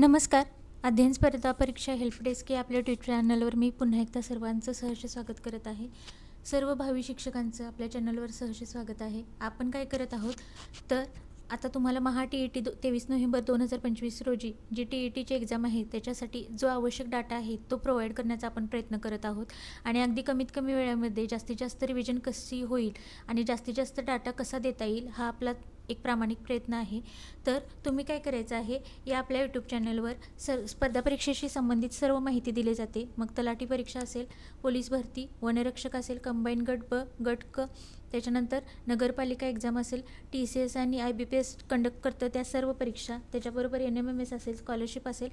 नमस्कार. अध्ययन स्पर्धा परीक्षा हेल्प डेस्क या आपल्या ट्विटर चॅनलवर मी पुन्हा एकदा सर्वांचं सहर्ष स्वागत करत आहे. सर्व भावी शिक्षकांचं आपल्या चॅनलवर सहर्ष स्वागत आहे. आपण काय करत आहोत? तर आता तुम्हाला महा टी ई टी दो तेवीस नोव्हेंबर दोन हजार पंचवीस रोजी जी टी ई टीची एक्झाम आहे त्याच्यासाठी जो आवश्यक डाटा आहे तो प्रोव्हाइड करण्याचा आपण प्रयत्न करत आहोत. आणि अगदी कमीत कमी वेळेमध्ये जास्तीत जास्त रिव्हिजन कशी होईल आणि जास्तीत जास्त डाटा कसा देता येईल हा आपला एक प्रामाणिक प्रयत्न आहे. तर तुम्ही काय करायचं आहे या आपल्या यूट्यूब चॅनलवर सर स्पर्धा परीक्षेशी संबंधित सर्व माहिती दिली जाते. मग तलाठी परीक्षा असेल पोलीस भरती वनरक्षक असेल कंबाईन गट ब गट क त्याच्यानंतर नगरपालिका एक्झाम असेल टी सी एस आणि I B P S conduct करतं त्या सर्व परीक्षा. त्याच्याबरोबर एन एम एम एस असेल स्कॉलरशिप असेल.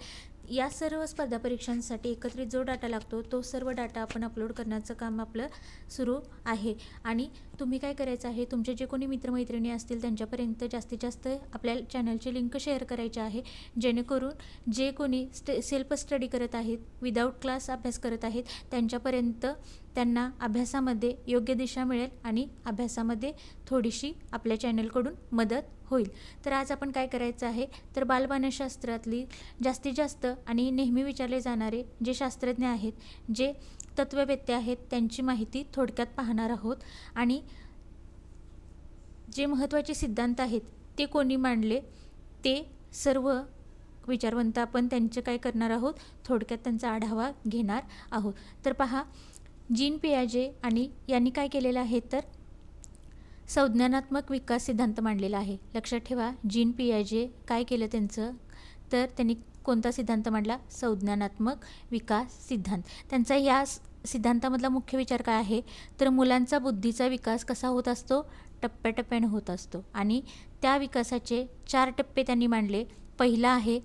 या सर्व स्पर्धा परीक्षांसाठी एकत्रित जो डाटा लागतो तो सर्व डाटा आपण अपलोड करण्याचं काम आपलं सुरू आहे. आणि तुम्ही काय करायचं आहे तुमचे जे कोणी मित्रमैत्रिणी असतील त्यांच्यापर्यंत जास्तीत जास्त आपल्या चॅनलची लिंक शेअर करायची आहे. जेणेकरून जे कोणी स्टे सेल्फ स्टडी करत आहेत विदाऊट क्लास अभ्यास करत आहेत त्यांच्यापर्यंत त्यांना अभ्यासामध्ये योग्य दिशा मिळेल आणि अभ्यासामध्ये थोडीशी आपल्या चॅनलकडून मदत होईल. तर आज आपण काय करायचं आहे? तर बालमानसशास्त्रातली जास्तीत जास्त आणि नेहमी विचारले जाणारे जे शास्त्रज्ञ आहेत जे तत्ववेत्ते आहेत त्यांची माहिती थोडक्यात पाहणार आहोत. आणि जे महत्त्वाचे सिद्धांत आहेत ते कोणी मांडले? ते सर्व विचारवंत आपण त्यांचे काय करणार आहोत? थोडक्यात त्यांचा आढावा घेणार आहोत. तर पहा जीन पियाजे आणि यांनी काय केलेलं आहे? तर संज्ञानात्मक विकास सिद्धांत मांडलेला आहे. लक्षात ठेवा जीन पियाजे काय केलं त्यांचं? तर त्यांनी कोणता सिद्धांत मांडला? संज्ञानात्मक विकास सिद्धांत. त्यांचा या सिद्धांतामधला मुख्य विचार काय आहे? तर मुलांचा बुद्धीचा विकास कसा होत असतो? टप्प्याटप्प्याने होत असतो. आणि त्या विकासाचे चार टप्पे त्यांनी मांडले. पहिला आहे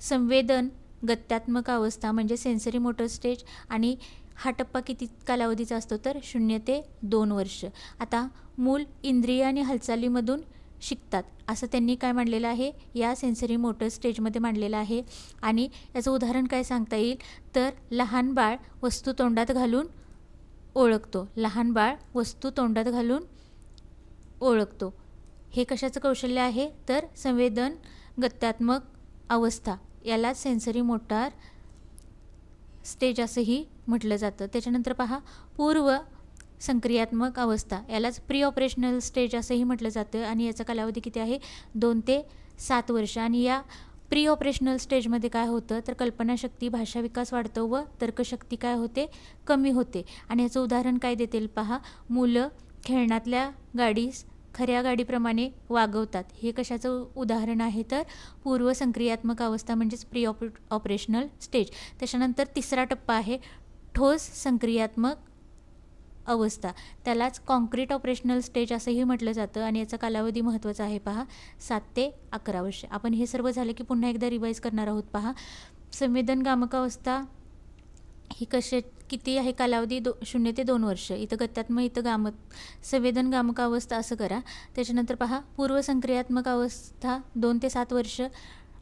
संवेदन गत्यात्मक अवस्था म्हणजे सेन्सरी मोटर स्टेज आणि हा टप्पा किती कालावधीचा असतो? तर शून्य ते दोन वर्ष. आता मूल इंद्रिय आणि हालचालीमधून शिकतात. असं त्यांनी काय मांडलेलं आहे? या सेन्सरी मोटर स्टेजमध्ये मांडलेलं आहे. आणि याचं उदाहरण काय सांगता येईल? तर लहान बाळ वस्तू तोंडात घालून ओळखतो. लहान बाळ वस्तू तोंडात घालून ओळखतो. हे कशाचं कौशल्य आहे? तर संवेदन गत्यात्मक अवस्था. याला सेन्सरी मोटार स्टेज असंही म्हटलं जातं. त्याच्यानंतर पहा पूर्व संक्रियात्मक अवस्था यालाच प्री ऑपरेशनल स्टेज असंही म्हटलं जातं आणि याचा कालावधी किती आहे? दोन ते सात वर्ष. आणि या प्री ऑपरेशनल स्टेजमध्ये काय होतं? तर कल्पनाशक्ती भाषा विकास वाढतो व तर्कशक्ती काय होते? कमी होते. आणि याचं उदाहरण काय देतील पहा? मुलं खेळण्यातल्या गाडीस खऱ्या गाडीप्रमाणे वागवतात. हे कशाचं उदाहरण आहे? तर पूर्व संक्रियात्मक अवस्था म्हणजेच प्री ऑप ऑपरेशनल स्टेज त्याच्यानंतर तिसरा टप्पा आहे ठोस संक्रियात्मक अवस्था. त्यालाच कॉन्क्रीट ऑपरेशनल स्टेज असंही म्हटलं जातं आणि याचा कालावधी महत्त्वाचा आहे. पहा सात ते अकरा वर्ष. आपण हे सर्व झालं की पुन्हा एकदा रिवाईज करणार आहोत. पहा संवेदनगामक अवस्था ही कशा किती आहे कालावधी? दो शून्य ते दोन वर्ष. इथं गत्यात्मक इथं गामक. संवेदनगामक अवस्था असं करा. त्याच्यानंतर पहा पूर्वसंक्रियात्मक अवस्था दोन ते सात वर्ष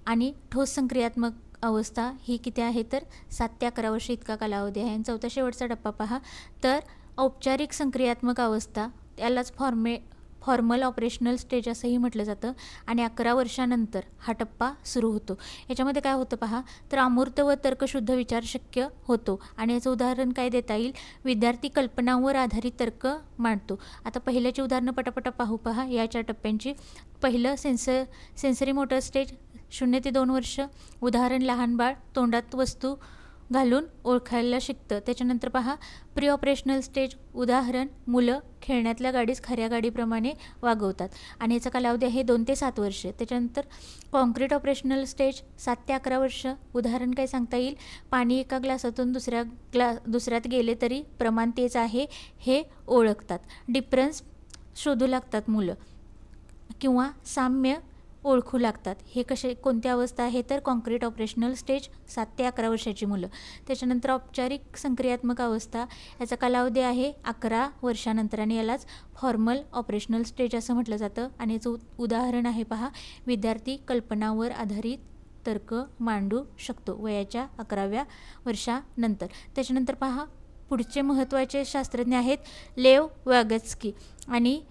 आणि ठोस संक्रियात्मक अवस्था ही किती आहे तर सात ते अकरा वर्ष इतका कालावधी आहे. आणि चौथा शेवटचा टप्पा पहा. तर औपचारिक संक्रियात्मक अवस्था त्यालाच फॉर्मे फॉर्मल ऑपरेशनल स्टेज असंही म्हटलं जातं. आणि अकरा वर्षानंतर हा टप्पा सुरू होतो. याच्यामध्ये काय होतं पहा तर अमूर्त व तर्कशुद्ध विचार शक्य होतो. आणि याचं उदाहरण काय देता येईल? विद्यार्थी कल्पनांवर आधारित तर्क मांडतो. आता पहिल्याची उदाहरणं पटापटा पाहू पहा. या चार टप्प्यांची. पहिलं सेन्स सेन्सरी मोटर स्टेज शून्य ते दोन वर्ष. उदाहरण लहान बाळ तोंडात वस्तू घालून ओळखायला शिकतं. त्याच्यानंतर पहा प्री ऑपरेशनल स्टेज उदाहरण मुलं खेळण्यातल्या गाडीस खऱ्या गाडीप्रमाणे वागवतात. आणि याचा कालावधी आहे दोन ते सात वर्ष. त्याच्यानंतर कॉन्क्रीट ऑपरेशनल स्टेज सात ते अकरा वर्ष. उदाहरण काय सांगता येईल? पाणी एका ग्लासातून दुसऱ्या ग्ला दुसऱ्यात गेले तरी प्रमाण तेच आहे हे ओळखतात. डिफरन्स शोधू लागतात मुलं. किंवा साम्य ओळखू लागतात. हे कसे कोणत्या अवस्था आहे? तर कॉन्क्रीट ऑपरेशनल स्टेज सात ते अकरा वर्षाची मुलं. त्याच्यानंतर औपचारिक संक्रियात्मक अवस्था याचा कालावधी आहे अकरा वर्षानंतर आणि यालाच फॉर्मल ऑपरेशनल स्टेज असं म्हटलं जातं. आणि याचं उ- उदाहरण आहे पहा. विद्यार्थी कल्पनावर आधारित तर्क मांडू शकतो वयाच्या अकराव्या वर्षानंतर. त्याच्यानंतर पहा पुढचे महत्त्वाचे शास्त्रज्ञ आहेत लेव वॅगत्स्की आणि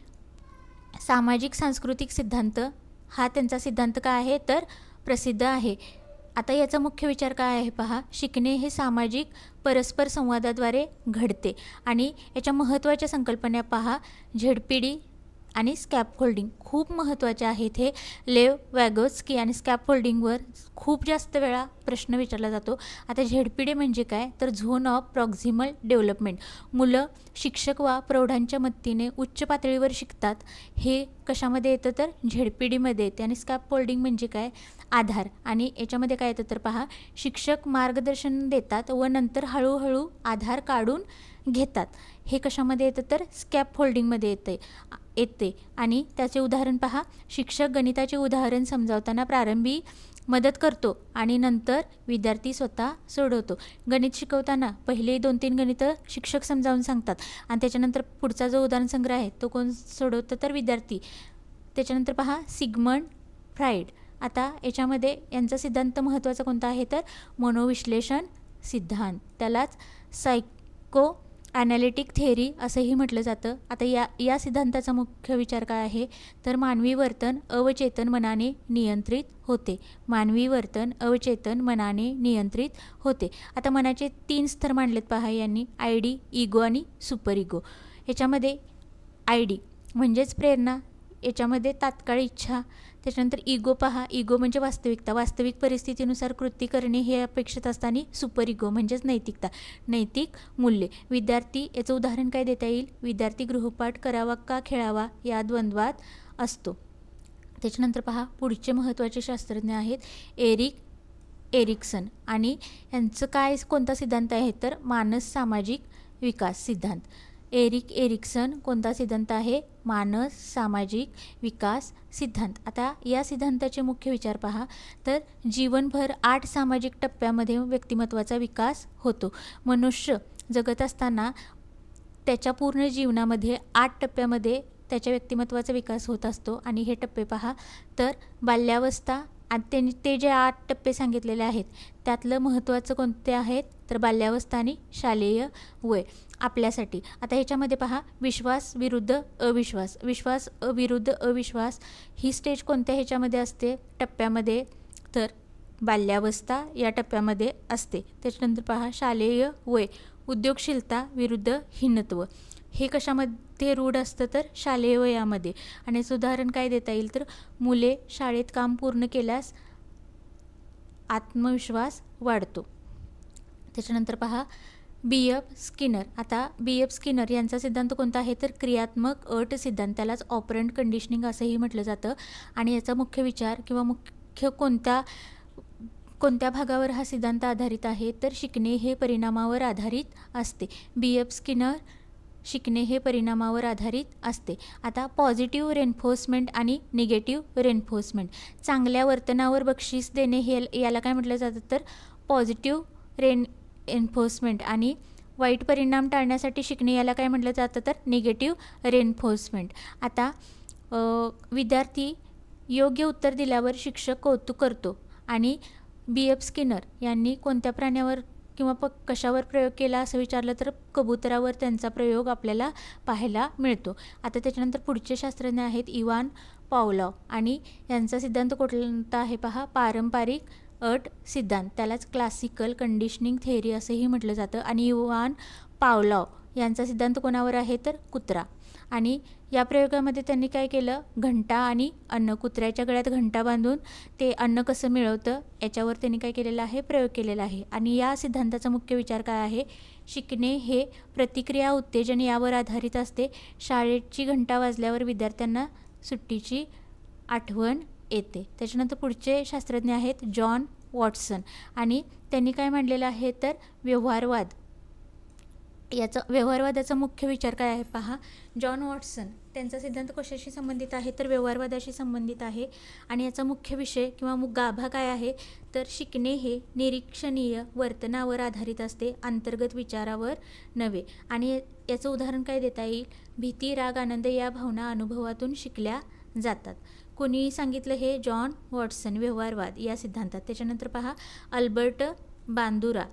सामाजिक सांस्कृतिक सिद्धांत हा त्यांचा सिद्धांत काय आहे? तर प्रसिद्ध आहे. आता याचा मुख्य विचार काय आहे पहा? शिकणे हे सामाजिक परस्पर संवादाद्वारे घडते. आणि याच्या महत्त्वाच्या संकल्पना पहा. झेडपीडी आणि स्कॅप होल्डिंग खूप महत्त्वाचे आहेत हे लेव वॅगोस्की आणि स्कॅप होल्डिंगवर खूप जास्त वेळा प्रश्न विचारला जातो. आता झेडपीडे म्हणजे काय? तर झोन ऑफ प्रॉक्झिमल डेव्हलपमेंट. मुलं शिक्षक वा प्रौढांच्या मदतीने उच्च पातळीवर शिकतात. हे कशामध्ये येतं तर? झेडपीडीमध्ये येते. आणि स्कॅप होल्डिंग म्हणजे काय? आधार. आणि याच्यामध्ये काय येतं तर पहा शिक्षक मार्गदर्शन देतात व नंतर हळूहळू आधार काढून घेतात. हे कशामध्ये येतं तर स्कॅप होल्डिंगमध्ये येते येते. आणि त्याचे उदाहरण पहा. शिक्षक गणिताचे उदाहरण समजावताना प्रारंभी मदत करतो आणि नंतर विद्यार्थी स्वतः सोडवतो. गणित शिकवताना पहिले दोन तीन गणितं शिक्षक समजावून सांगतात. आणि त्याच्यानंतर पुढचा जो उदाहरण संग्रह आहे तो कोण सोडवतं तर विद्यार्थी. त्याच्यानंतर पहा सिगमंड फ्राईड आता याच्यामध्ये यांचा सिद्धांत महत्त्वाचा कोणता आहे तर? मनोविश्लेषण सिद्धांत. त्यालाच सायको ॲनालिटिक थेअरी असंही म्हटलं जातं. आता या या सिद्धांताचा मुख्य विचार काय आहे? तर मानवी वर्तन अवचेतन मनाने नियंत्रित होते. मानवी वर्तन अवचेतन मनाने नियंत्रित होते. आता मनाचे तीन स्तर मांडलेत पहा यांनी. आय डी इगो आणि सुपर इगो. याच्यामध्ये आय डी म्हणजेच प्रेरणा याच्यामध्ये तात्काळ इच्छा त्याच्यानंतर इगो पहा. इगो म्हणजे वास्तविकता. वास्तविक परिस्थितीनुसार कृती करणे हे अपेक्षित असताना सुपर इगो म्हणजेच नैतिकता नैतिक मूल्ये. विद्यार्थी याचं उदाहरण काय देता येईल? विद्यार्थी गृहपाठ करावा का खेळावा या द्वंद्वात असतो. त्याच्यानंतर पहा पुढचे महत्त्वाचे शास्त्रज्ञ आहेत एरिक एरिक्सन. आणि यांचं काय कोणता सिद्धांत आहे? तर मानस सामाजिक विकास सिद्धांत. एरिक एरिक्सन कोणता सिद्धांत आहे? मानस सामाजिक विकास सिद्धांत. आता या सिद्धांताचे मुख्य विचार पहा. तर जीवनभर आठ सामाजिक टप्प्यामध्ये व्यक्तिमत्वाचा विकास होतो. मनुष्य जगत असताना त्याच्या पूर्ण जीवनामध्ये आठ टप्प्यामध्ये त्याच्या व्यक्तिमत्वाचा विकास होत असतो. आणि हे टप्पे पहा. तर बाल्यावस्था आणि त्यांनी ते जे आठ टप्पे सांगितलेले आहेत त्यातलं महत्त्वाचं कोणते आहेत? तर बाल्यावस्था आणि शालेय वय. आपल्यासाठी. आता ह्याच्यामध्ये पहा विश्वास विरुद्ध अविश्वास. विश्वास विरुद्ध अविश्वास ही स्टेज कोणत्या ह्याच्यामध्ये असते? टप्प्यामध्ये. तर बाल्यावस्था या टप्प्यामध्ये असते. त्याच्यानंतर पहा शालेय वय. उद्योगशीलता विरुद्ध हिनत्व. हे कशामध्ये रूढ असतं? तर शालेय वयामध्ये. आणि उदाहरण काय देता येईल? तर मुले शाळेत काम पूर्ण केल्यास आत्मविश्वास वाढतो. त्याच्यानंतर पहा बी एफ स्किनर. आता बी एफ स्किनर यांचा सिद्धांत कोणता आहे? तर क्रियात्मक अट सिद्धांत त्यालाच ऑपरंट कंडिशनिंग असंही म्हटलं जातं. आणि याचा मुख्य विचार किंवा मुख्य कोणत्या कोणत्या भागावर हा सिद्धांत आधारित आहे? तर शिकणे हे परिणामावर आधारित असते. बी एफ स्किनर शिकणे हे परिणामावर आधारित असते. आता पॉझिटिव्ह रेन्फोर्समेंट आणि निगेटिव्ह रेन्फोर्समेंट. चांगल्या वर्तनावर बक्षीस देणे हे याला काय म्हटलं जातं? तर पॉझिटिव्ह रेन एन्फोर्समेंट आणि वाईट परिणाम टाळण्यासाठी शिकणे याला काय म्हटलं जातं तर निगेटिव्ह रेन्फोर्समेंट आता विद्यार्थी योग्य उत्तर दिल्यावर शिक्षक कौतुक करतो आणि बी. एफ. स्किनर यांनी कोणत्या प्राण्यावर किंवा प कशावर प्रयोग केला असं विचारलं तर कबुतरावर त्यांचा प्रयोग आपल्याला पाहायला मिळतो. आता त्याच्यानंतर पुढचे शास्त्रज्ञ आहेत इवान पावलाव आणि यांचा सिद्धांत कोणता आहे पहा? पारंपरिक अट सिद्धांत त्यालाच क्लासिकल कंडिशनिंग थेअरी असंही म्हटलं जातं. आणि युवान पावलाव यांचा सिद्धांत कोणावर आहे तर कुत्रा. आणि या प्रयोगामध्ये त्यांनी काय केलं? घंटा आणि अन्न. कुत्र्याच्या गळ्यात घंटा बांधून ते अन्न कसं मिळवतं याच्यावर त्यांनी काय केलेलं आहे? प्रयोग केलेला आहे. आणि या सिद्धांताचा मुख्य विचार काय आहे? शिकणे हे प्रतिक्रिया उत्तेजन यावर आधारित असते. शाळेची घंटा वाजल्यावर विद्यार्थ्यांना सुट्टीची आठवण येते. त्याच्यानंतर पुढचे शास्त्रज्ञ आहेत जॉन वॉटसन. आणि त्यांनी काय मांडलेलं आहे तर व्यवहारवाद. याचा व्यवहारवादाचा मुख्य विचार काय आहे पहा. जॉन वॉटसन त्यांचा सिद्धांत कशाशी संबंधित आहे? तर व्यवहारवादाशी संबंधित आहे. आणि याचा मुख्य विषय किंवा मु गाभा काय आहे? तर शिकणे हे निरीक्षणीय वर्तनावर आधारित असते अंतर्गत विचारावर नव्हे. आणि याचं उदाहरण काय देता येईल? भीती राग आनंद या भावना अनुभवातून शिकल्या जातात. कोणी सांगितलं हे जॉन वॉटसन व्यवहारवाद या सिद्धांतात. त्याच्यानंतर पहा अल्बर्ट बांदुरा.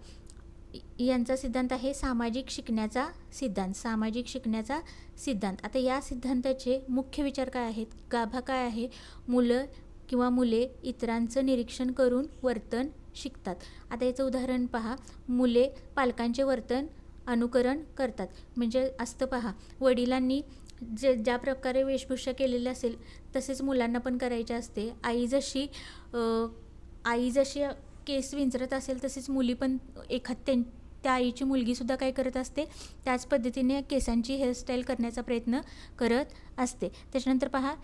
यांचा सिद्धांत आहे सामाजिक शिकण्याचा सिद्धांत सामाजिक शिकण्याचा सिद्धांत. आता या सिद्धांताचे मुख्य विचार काय आहेत? गाभा काय आहे? मुलं किंवा मुले इतरांचं निरीक्षण करून वर्तन शिकतात. आता याचं उदाहरण पहा मुले पालकांचे वर्तन अनुकरण करतात. म्हणजे असतं पहा वडिलांनी जे ज्या प्रकारे वेशभूषा केलेली असेल तसेच मुलांना पण करायची असते. आई जशी आई जशी केस विंचरत असेल तसेच मुली पण एखाद त्यां त्या आईची मुलगीसुद्धा काय करत असते त्याच पद्धतीने केसांची हेअरस्टाईल करण्याचा प्रयत्न करत असते. त्याच्यानंतर पहा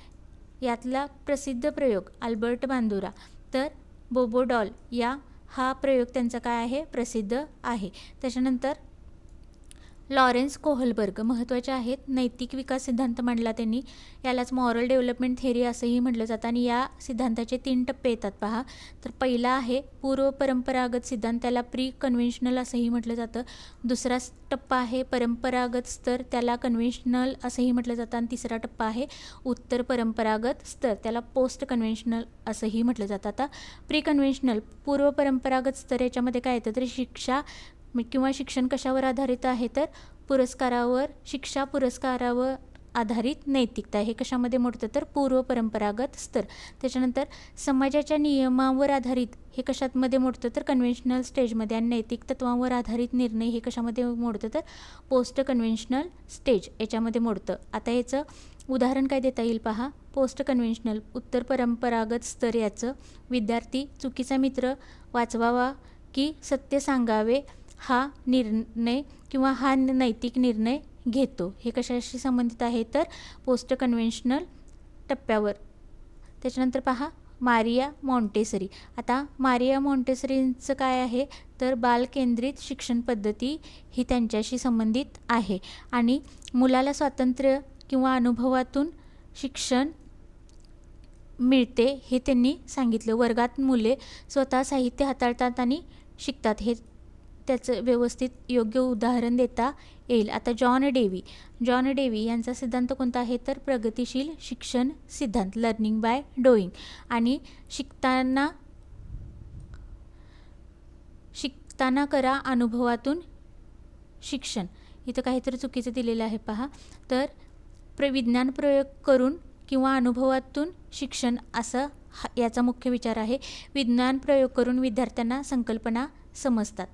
यातला प्रसिद्ध प्रयोग आल्बर्ट बांदुरा. तर बोबो डॉल या हा प्रयोग त्यांचा काय आहे? प्रसिद्ध आहे. त्याच्यानंतर लॉरेन्स कोहलबर्ग महत्त्वाचे आहेत. नैतिक विकास सिद्धांत मांडला त्यांनी. यालाच मॉरल डेव्हलपमेंट थेअरी असंही म्हटलं जातं आणि या सिद्धांताचे तीन टप्पे येतात पहा. तर पहिला आहे पूर्व परंपरागत सिद्धांत त्याला प्री कन्व्हेन्शनल असंही म्हटलं जातं. दुसरा टप्पा आहे परंपरागत स्तर त्याला कन्व्हेन्शनल असंही म्हटलं जातं. आणि तिसरा टप्पा आहे उत्तर परंपरागत स्तर त्याला पोस्ट कन्व्हेन्शनल असंही म्हटलं जातं. आता प्री कन्व्हेन्शनल पूर्व परंपरागत स्तर याच्यामध्ये काय येतं? तर शिक्षा किंवा शिक्षण कशावर आधारित आहे? तर पुरस्कारावर शिक्षा पुरस्कारावर आधारित नैतिकता हे कशामध्ये मोडतं? तर पूर्व परंपरागत स्तर. त्याच्यानंतर समाजाच्या नियमावर आधारित हे कशामध्ये मोडतं? तर कन्व्हेन्शनल स्टेजमध्ये आणि नैतिक तत्वांवर आधारित निर्णय हे कशामध्ये मोडतं? तर पोस्ट कन्व्हेन्शनल स्टेज याच्यामध्ये मोडतं. आता याचं उदाहरण काय देता येईल पहा? पोस्ट कन्व्हेन्शनल उत्तर परंपरागत स्तर याचं विद्यार्थी चुकीचा मित्र वाचवावा की सत्य सांगावे हा निर्णय किंवा हा नैतिक निर्णय घेतो. हे कशाशी संबंधित आहे? तर पोस्ट कन्व्हेन्शनल टप्प्यावर. त्याच्यानंतर पहा मारिया मॉन्टेसरी. आता मारिया मॉन्टेसरींचं काय आहे? तर बालकेंद्रित शिक्षण पद्धती ही त्यांच्याशी संबंधित आहे. आणि मुलाला स्वातंत्र्य किंवा अनुभवातून शिक्षण मिळते हे त्यांनी सांगितलं. वर्गात मुले स्वतः साहित्य हाताळतात आणि शिकतात. हे त्याचं व्यवस्थित योग्य उदाहरण देता येईल. आता जॉन डेवी. जॉन डेवी यांचा सिद्धांत कोणता आहे? तर प्रगतिशील शिक्षण सिद्धांत लर्निंग बाय डोईंग आणि शिकताना शिकताना करा अनुभवातून शिक्षण. इथं काहीतरी चुकीचं दिलेलं आहे पहा. तर प्र विज्ञान प्रयोग करून किंवा अनुभवातून शिक्षण असं हा याचा मुख्य विचार आहे. विज्ञान प्रयोग करून विद्यार्थ्यांना संकल्पना समजतात.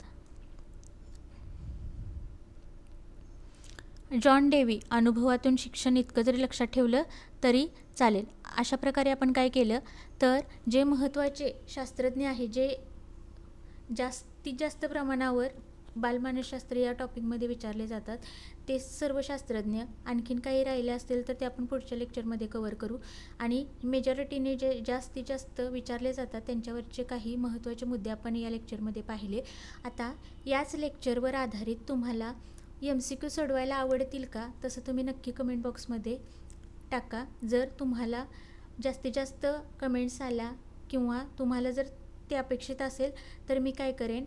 जॉन डेवी अनुभवातून शिक्षण इतकं जरी लक्षात ठेवलं तरी चालेल. अशा प्रकारे आपण काय केलं तर जे महत्त्वाचे शास्त्रज्ञ आहे जे जास्तीत जास्त प्रमाणावर बालमानसशास्त्र या टॉपिकमध्ये विचारले जातात ते सर्व शास्त्रज्ञ आणखीन काही राहिले असतील तर ते आपण पुढच्या लेक्चरमध्ये कवर करू. आणि मेजॉरिटीने जे जास्तीत जास्त विचारले जातात त्यांच्यावरचे काही महत्त्वाचे मुद्दे आपण या लेक्चरमध्ये पाहिले. आता याच लेक्चरवर आधारित तुम्हाला एम सी क्यू सोडवायला आवडतील का? तसं तुम्ही नक्की कमेंट बॉक्समध्ये टाका. जर तुम्हाला जास्तीत जास्त कमेंट्स आल्या किंवा तुम्हाला जर ते अपेक्षित असेल तर मी काय करेन?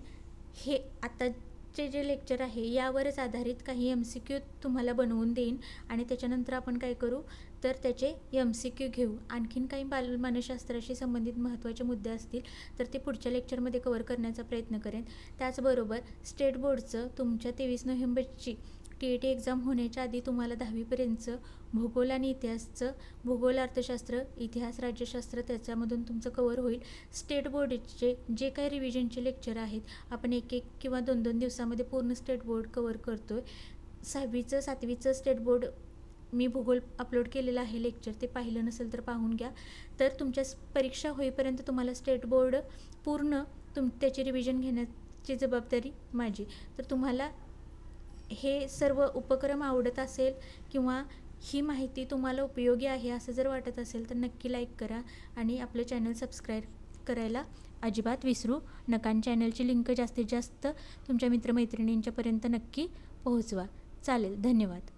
हे आताचे जे लेक्चर आहे यावरच आधारित काही एम सी क्यू तुम्हाला बनवून देईन. आणि त्याच्यानंतर आपण काय करू? तर त्याचे एम सी क्यू घेऊ. आणखीन काही बालमानसशास्त्राशी संबंधित महत्त्वाचे मुद्दे असतील तर ते पुढच्या लेक्चरमध्ये कवर करण्याचा प्रयत्न करेन. त्याचबरोबर स्टेट बोर्डचं तुमच्या तेवीस नोव्हेंबरची टी ए टी एक्झाम होण्याच्या आधी तुम्हाला दहावीपर्यंतचं भूगोल आणि इतिहासचं भूगोल अर्थशास्त्र इतिहास राज्यशास्त्र त्याच्यामधून तुमचं कवर होईल. स्टेट बोर्डचे जे काही रिव्हिजनचे लेक्चर आहेत आपण एक एक किंवा दोन दोन दिवसामध्ये पूर्ण स्टेट बोर्ड कवर करतो आहे सहावीचं सातवीचं स्टेट बोर्ड मी भूगोल अपलोड केलेलं आहे लेक्चर ते पाहिलं नसेल तर पाहून घ्या. तर तुमच्या परीक्षा होईपर्यंत तुम्हाला स्टेट बोर्ड पूर्ण तुम त्याची रिव्हिजन घेण्याची जबाबदारी माझी. तर तुम्हाला हे सर्व उपक्रम आवडत असेल किंवा ही माहिती तुम्हाला उपयोगी आहे असं जर वाटत असेल तर नक्की लाईक करा आणि आपलं चॅनल सबस्क्राईब करायला अजिबात विसरू नका. आणि चॅनलची लिंक जास्तीत जास्त तुमच्या मित्रमैत्रिणींच्यापर्यंत नक्की पोहोचवा. चालेल धन्यवाद.